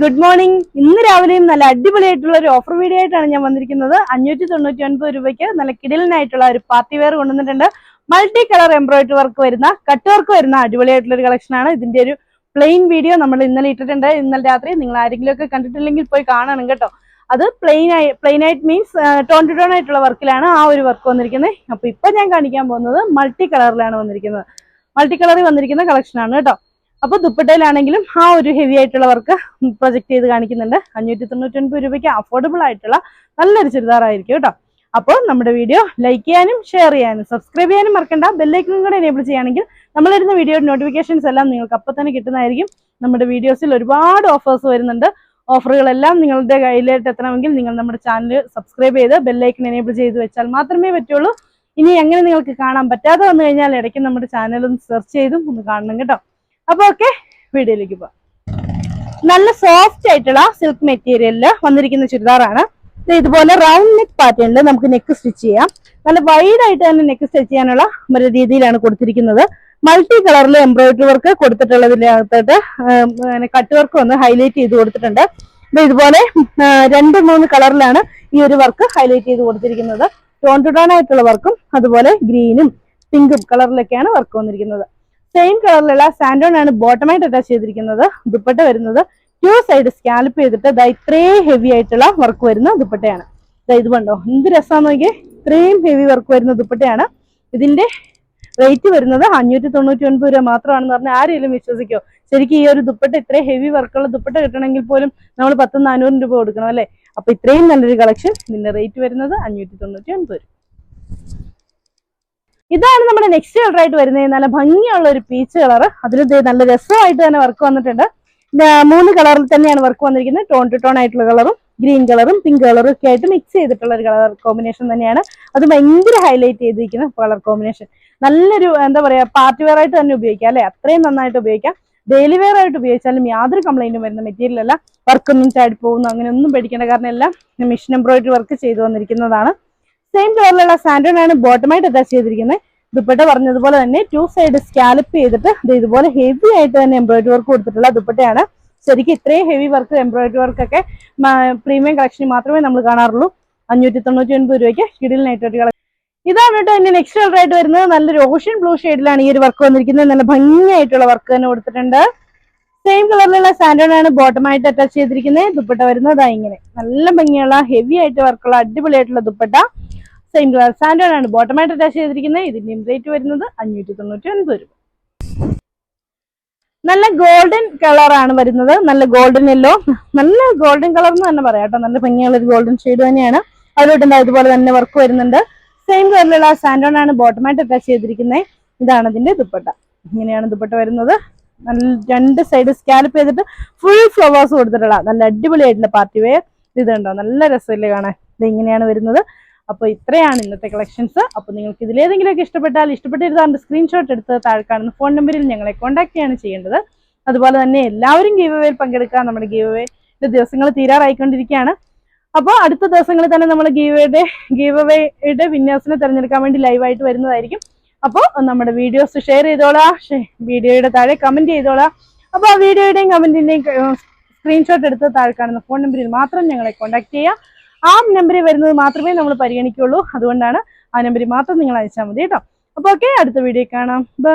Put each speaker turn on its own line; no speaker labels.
Good morning. ഇന്ന് രാവിലെയും നല്ല അടിപൊളിയായിട്ടുള്ള ഒരു ഓഫർ വീഡിയോ ആയിട്ടാണ് ഞാൻ വന്നിരിക്കുന്നത്. അഞ്ഞൂറ്റി തൊണ്ണൂറ്റി ഒൻപത് രൂപയ്ക്ക് നല്ല കിടിലനായിട്ടുള്ള ഒരു പാർട്ടി വെയർ കൊണ്ടുവന്നിട്ടുണ്ട്. മൾട്ടി കളർ എംബ്രോയിഡറി വർക്ക് വരുന്ന കട്ട് വർക്ക് വരുന്ന അടിപൊളിയായിട്ടുള്ള ഒരു കളക്ഷനാണ് ഇതിന്റെ ഒരു പ്ലെയിൻ വീഡിയോ നമ്മൾ ഇന്നലെ ഇട്ടിട്ടുണ്ട്. ഇന്നലെ രാത്രി നിങ്ങൾ ആരെങ്കിലും ഒക്കെ കണ്ടിട്ടില്ലെങ്കിൽ പോയി കാണണം കേട്ടോ. അത് പ്ലെയിൻ ആയി പ്ലെയിൻ ആയിട്ട് മീൻസ് ടോൺ ടു ടോൺ ആയിട്ടുള്ള വർക്കിലാണ് ആ ഒരു വർക്ക് വന്നിരിക്കുന്നത്. അപ്പൊ ഇപ്പൊ ഞാൻ കാണിക്കാൻ പോകുന്നത് മൾട്ടി കളറിലാണ് വന്നിരിക്കുന്നത്. മൾട്ടി കളറിൽ വന്നിരിക്കുന്ന കളക്ഷനാണ് കേട്ടോ. അപ്പൊ ദുപ്പട്ടയിലാണെങ്കിലും ആ ഒരു ഹെവി ആയിട്ടുള്ളവർക്ക് പ്രൊജക്ട് ചെയ്ത് കാണിക്കുന്നുണ്ട്. അഞ്ഞൂറ്റി തൊണ്ണൂറ്റൊൻപത് രൂപയ്ക്ക് അഫോർഡബിൾ ആയിട്ടുള്ള നല്ലൊരു ചുരിദാറായിരിക്കും കേട്ടോ. അപ്പോൾ നമ്മുടെ വീഡിയോ ലൈക്ക് ചെയ്യാനും ഷെയർ ചെയ്യാനും സബ്സ്ക്രൈബ് ചെയ്യാനും മറക്കണ്ട. ബെല്ലൈക്കനും കൂടെ എനേബിൾ ചെയ്യുകയാണെങ്കിൽ നമ്മളിരുന്ന വീഡിയോയുടെ നോട്ടിഫിക്കേഷൻസ് എല്ലാം നിങ്ങൾക്ക് അപ്പോൾ തന്നെ കിട്ടുന്നതായിരിക്കും. നമ്മുടെ വീഡിയോസിൽ ഒരുപാട് ഓഫേഴ്സ് വരുന്നുണ്ട്. ഓഫറുകളെല്ലാം നിങ്ങളുടെ കയ്യിലേക്ക് എത്തണമെങ്കിൽ നിങ്ങൾ നമ്മുടെ ചാനൽ സബ്സ്ക്രൈബ് ചെയ്ത് ബെല്ലൈക്കൺ എനേബിൾ ചെയ്ത് വെച്ചാൽ മാത്രമേ പറ്റുള്ളൂ. ഇനി എങ്ങനെ നിങ്ങൾക്ക് കാണാൻ പറ്റാതെ വന്നു കഴിഞ്ഞാൽ ഇടയ്ക്ക് നമ്മുടെ ചാനൽ ഒന്ന് സെർച്ച് ചെയ്തും ഒന്ന് കാണണം കേട്ടോ. അപ്പൊ ഓക്കെ വീഡിയോയിലേക്ക് പോവാം. നല്ല സോഫ്റ്റ് ആയിട്ടുള്ള സിൽക്ക് മെറ്റീരിയലിൽ വന്നിരിക്കുന്ന ചുരിദാറാണ്. ഇതുപോലെ റൗണ്ട് നെക്ക് പാറ്റേണിൽ നമുക്ക് നെക്ക് സ്റ്റിച്ച് ചെയ്യാം. നല്ല വൈഡ് ആയിട്ട് തന്നെ നെക്ക് സ്റ്റിച്ച് ചെയ്യാനുള്ള ഒരു രീതിയിലാണ് കൊടുത്തിരിക്കുന്നത്. മൾട്ടി കളറിൽ എംബ്രോയിഡറി വർക്ക് കൊടുത്തിട്ടുള്ളതിനകത്തോട്ട് കട്ട് വർക്ക് ഒന്ന് ഹൈലൈറ്റ് ചെയ്ത് കൊടുത്തിട്ടുണ്ട്. ഇതുപോലെ രണ്ട് മൂന്ന് കളറിലാണ് ഈ ഒരു വർക്ക് ഹൈലൈറ്റ് ചെയ്ത് കൊടുത്തിരിക്കുന്നത്. ടോൺ ടു ടോൺ ആയിട്ടുള്ള വർക്കും അതുപോലെ ഗ്രീനും പിങ്കും കളറിലൊക്കെയാണ് വർക്ക് വന്നിരിക്കുന്നത്. സെയിം കളറിലുള്ള സാൻഡോൺ ആണ് ബോട്ടമായിട്ട് അറ്റാച്ച് ചെയ്തിരിക്കുന്നത്. ദുപ്പട്ട വരുന്നത് ടു സൈഡ് സ്കാൽപ്പ് ചെയ്തിട്ട് ദാ ഇത്രയും ഹെവി ആയിട്ടുള്ള വർക്ക് വരുന്ന ദുപ്പട്ടയാണ്. ദാ ഇത് കണ്ടോ? എന്ത് രസമാണെന്ന് നോക്കി ഇത്രയും ഹെവി വർക്ക് വരുന്ന ദുപ്പട്ടയാണ്. ഇതിന്റെ റേറ്റ് വരുന്നത് അഞ്ഞൂറ്റി തൊണ്ണൂറ്റി ഒൻപത് രൂപ മാത്രമാണെന്ന് പറഞ്ഞാൽ ആരെങ്കിലും വിശ്വസിക്കോ? ശരിക്കും ഈ ഒരു ദുപ്പട്ട ഇത്രയും ഹെവി വർക്കുള്ള ദുപ്പട്ട കിട്ടണമെങ്കിൽ പോലും നമ്മൾ പത്തും നാനൂറും രൂപ കൊടുക്കണം അല്ലേ? അപ്പൊ ഇത്രയും നല്ലൊരു കളക്ഷൻ ഇതിന്റെ റേറ്റ് വരുന്നത് അഞ്ഞൂറ്റി തൊണ്ണൂറ്റി ഒൻപത് രൂപ. ഇതാണ് നമ്മുടെ നെക്സ്റ്റ് കളർ ആയിട്ട് വരുന്നത്. നല്ല ഭംഗിയുള്ള ഒരു പീച്ച് കളർ അതിൽ നല്ല രസമായിട്ട് തന്നെ വർക്ക് വന്നിട്ടുണ്ട്. മൂന്ന് കളറിൽ തന്നെയാണ് വർക്ക് വന്നിരിക്കുന്നത്. ടോൺ ടു ടോൺ ആയിട്ടുള്ള കളറും ഗ്രീൻ കളറും പിങ്ക് കളറും ഒക്കെ ആയിട്ട് മിക്സ് ചെയ്തിട്ടുള്ള ഒരു കളർ കോമ്പിനേഷൻ തന്നെയാണ്. അത് ഭയങ്കര ഹൈലൈറ്റ് ചെയ്തിരിക്കുന്ന കളർ കോമ്പിനേഷൻ നല്ലൊരു എന്താ പറയാ പാർട്ടി വെയർ ആയിട്ട് തന്നെ ഉപയോഗിക്കാം അല്ലെ? അത്രയും നന്നായിട്ട് ഉപയോഗിക്കാം. ഡെയിലി വെയർ ആയിട്ട് ഉപയോഗിച്ചാലും യാതൊരു കംപ്ലൈന്റും വരുന്ന മെറ്റീരിയൽ അല്ല. വർക്കൊന്നും ചാടി പോകുന്നു അങ്ങനെ ഒന്നും പേടിക്കേണ്ട കാരണം എല്ലാം മെഷീൻ എംബ്രോയിഡറി വർക്ക് ചെയ്തു വന്നിരിക്കുന്നതാണ്. സെയിം കളറിലുള്ള സാൻഡോൺ ആണ് ബോട്ടമായിട്ട് അറ്റാച്ച് ചെയ്തിരിക്കുന്നത് ദുപ്പട്ട പറഞ്ഞതുപോലെ തന്നെ ടു സൈഡ് സ്കാലപ്പ് ചെയ്തിട്ട് ഇതുപോലെ ഹെവി ആയിട്ട് തന്നെ എംബ്രോയിഡറി വർക്ക് കൊടുത്തിട്ടുള്ള ദുപ്പട്ടയാണ്. ശരിക്കും ഇത്രയും ഹെവി വർക്ക് എംബ്രോയിഡറി വർക്ക് ഒക്കെ പ്രീമിയം കളക്ഷനിൽ മാത്രമേ നമ്മൾ കാണാറുള്ളൂ. അഞ്ഞൂറ്റി തൊണ്ണൂറ്റി ഒൻപത് രൂപയ്ക്ക് കിടിൽ ഒരു കളക്ഷൻ ഇതാണ് കേട്ടോ എന്റെ നെക്സ്റ്റ് കളർ ആയിട്ട് വരുന്നത്. നല്ലൊരു ഓഷ്യൻ ബ്ലൂ ഷെയ്ഡിലാണ് ഈ ഒരു വർക്ക് വന്നിരിക്കുന്നത്. നല്ല ഭംഗിയായിട്ടുള്ള വർക്ക് തന്നെ കൊടുത്തിട്ടുണ്ട്. സെയിം കളറിലുള്ള സാൻഡോൺ ആണ് ബോട്ടമായിട്ട് അറ്റാച്ച് ചെയ്തിരിക്കുന്നത് ദുപ്പട്ട വരുന്നത് ഇങ്ങനെ. നല്ല ഭംഗിയുള്ള ഹെവി ആയിട്ട് വർക്കുള്ള അടിപൊളിയായിട്ടുള്ള ദുപ്പട്ട. സെയിം കളർ സാൻഡോൺ ആണ് ബോട്ടമായിട്ട് അറ്റാച്ച് ചെയ്തിരിക്കുന്നത് ഇതിന്റെയും റേറ്റ് വരുന്നത് അഞ്ഞൂറ്റി തൊണ്ണൂറ്റി ഒൻപത് രൂപ. നല്ല ഗോൾഡൻ കളറാണ് വരുന്നത്. നല്ല ഗോൾഡൻ യെല്ലോ നല്ല ഗോൾഡൻ കളർ എന്ന് തന്നെ പറയാം കേട്ടോ. നല്ല ഭംഗിയുള്ള ഒരു ഗോൾഡൻ ഷെയ്ഡ് തന്നെയാണ്. അതിലോട്ട് എന്താ ഇതുപോലെ തന്നെ വർക്ക് വരുന്നുണ്ട്. സെയിം കളറിലുള്ള സാൻഡോൺ ആണ് ബോട്ടമായിട്ട് അറ്റാച്ച് ചെയ്തിരിക്കുന്നത് ഇതാണ് ഇതിന്റെ ദുപ്പട്ട. ഇങ്ങനെയാണ് ദുപ്പട്ട വരുന്നത്. നല്ല രണ്ട് സൈഡ് സ്കാലപ്പ് ചെയ്തിട്ട് ഫുൾ ഫ്ലവേഴ്സ് കൊടുത്തിട്ടുള്ള നല്ല അടിപൊളിയായിട്ടുള്ള പാർട്ടി വെയർ ഇത് കണ്ടോ? നല്ല രസമില്ലേ കാണാൻ? ഇത് ഇങ്ങനെയാണ് വരുന്നത്. അപ്പോൾ ഇത്രയാണ് ഇന്നത്തെ കളക്ഷൻസ് അപ്പോൾ നിങ്ങൾക്ക് ഇതിലേതെങ്കിലുമൊക്കെ ഇഷ്ടപ്പെട്ടാൽ ഇഷ്ടപ്പെട്ടിരുന്നാണ്ട് സ്ക്രീൻഷോട്ട് എടുത്ത് താഴെ കാണുന്ന ഫോൺ നമ്പറിൽ ഞങ്ങളെ കോൺടാക്ട് ചെയ്യാണ് ചെയ്യേണ്ടത്. അതുപോലെ തന്നെ എല്ലാവരും ഗീവ് വേയിൽ പങ്കെടുക്കുക നമ്മുടെ ഗീവ് വേയുടെ ദിവസങ്ങൾ തീരാറായിക്കൊണ്ടിരിക്കുകയാണ്. അപ്പോൾ അടുത്ത ദിവസങ്ങളിൽ തന്നെ നമ്മൾ ഗീവയുടെ ഗീവ് വേയുടെ വിന്യാസിനെ തിരഞ്ഞെടുക്കാൻ വേണ്ടി ലൈവായിട്ട് വരുന്നതായിരിക്കും. അപ്പോൾ നമ്മുടെ വീഡിയോസ് ഷെയർ ചെയ്തോളാം. വീഡിയോയുടെ താഴെ കമന്റ് ചെയ്തോളാം. അപ്പോൾ ആ വീഡിയോയുടെയും കമന്റിന്റെയും സ്ക്രീൻഷോട്ട് എടുത്ത് താഴെ കാണുന്ന ഫോൺ നമ്പറിൽ മാത്രം ഞങ്ങളെ കോൺടാക്ട് ചെയ്യുക. ആ നമ്പറിൽ വരുന്നത് മാത്രമേ നമ്മൾ പരിഗണിക്കുള്ളൂ അതുകൊണ്ടാണ് ആ നമ്പറിൽ മാത്രം നിങ്ങൾ അയച്ചാൽ മതി കേട്ടോ. അപ്പോൾ ഓക്കെ അടുത്ത വീഡിയോ കാണാം. ബൈ